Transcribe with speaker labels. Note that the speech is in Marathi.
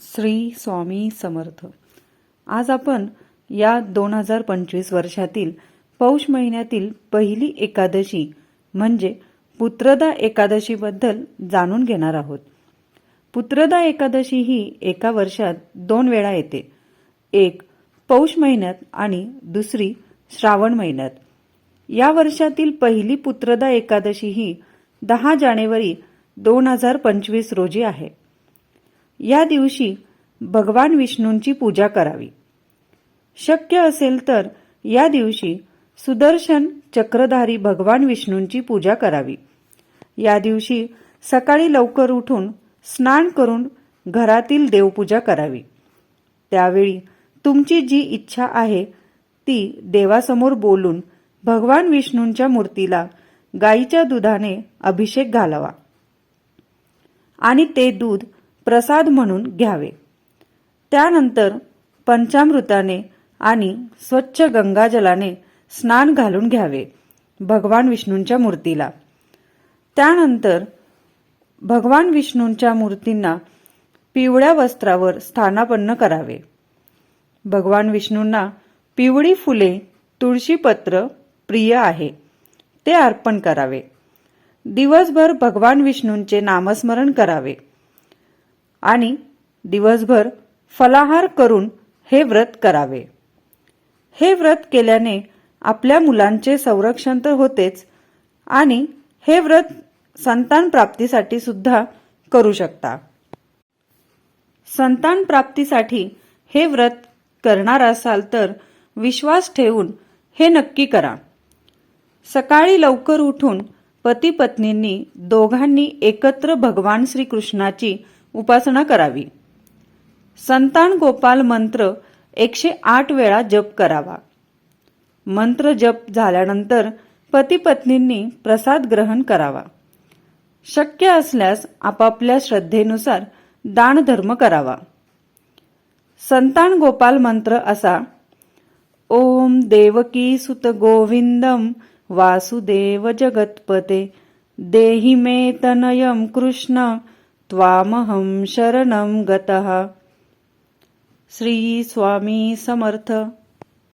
Speaker 1: श्री स्वामी समर्थ. आज आपण या दोन हजार पंचवीस वर्षातील पौष महिन्यातील पहिली एकादशी म्हणजे पुत्रदा एकादशीबद्दल जाणून घेणार आहोत. पुत्रदा एकादशी ही एका वर्षात दोन वेळा येते. एक पौष महिन्यात आणि दुसरी श्रावण महिन्यात. या वर्षातील पहिली पुत्रदा एकादशी ही दहा जानेवारी दोन हजार पंचवीस रोजी आहे. या दिवशी भगवान विष्णूंची पूजा करावी. शक्य असेल तर या दिवशी सुदर्शन चक्रधारी भगवान विष्णूंची पूजा करावी. या दिवशी सकाळी लवकर उठून स्नान करून घरातील देवपूजा करावी. त्यावेळी तुमची जी इच्छा आहे ती देवासमोर बोलून भगवान विष्णूंच्या मूर्तीला गाईच्या दुधाने अभिषेक घालावा. आणि ते दूध प्रसाद म्हणून घ्यावे. त्यानंतर पंचामृताने आणि स्वच्छ गंगाजलाने स्नान घालून घ्यावे भगवान विष्णूंच्या मूर्तीला. त्यानंतर भगवान विष्णूंच्या मूर्तींना पिवळ्या वस्त्रावर स्थानापन्न करावे. भगवान विष्णूंना पिवळी फुले तुळशीपत्र प्रिय आहे ते अर्पण करावे. दिवसभर भगवान विष्णूंचे नामस्मरण करावे. आणि दिवसभर फलाहार करून हे व्रत करावे. हे व्रत केल्याने आपल्या मुलांचे संरक्षण तर होतेच आणि हे व्रत संतान प्राप्तीसाठी सुद्धा करू शकता. संतान प्राप्तीसाठी हे व्रत करणार असाल तर विश्वास ठेवून हे नक्की करा. सकाळी लवकर उठून पती पत्नींनी दोघांनी एकत्र भगवान श्रीकृष्णाची उपासना करावी. संतान गोपाल मंत्र एकशे आठ वेळा जप करावा. मंत्र जप झाल्यानंतर पती पत्नींनी प्रसाद ग्रहण करावा. शक्य असल्यास आपापल्या श्रद्धेनुसार दानधर्म करावा. संतान गोपाल मंत्र असा ओम देवकी सुत गोविंदम वासुदेव जगतपते देहि मे तनयम कृष्ण त्वामहं शरणं गतः। श्री स्वामी समर्थ।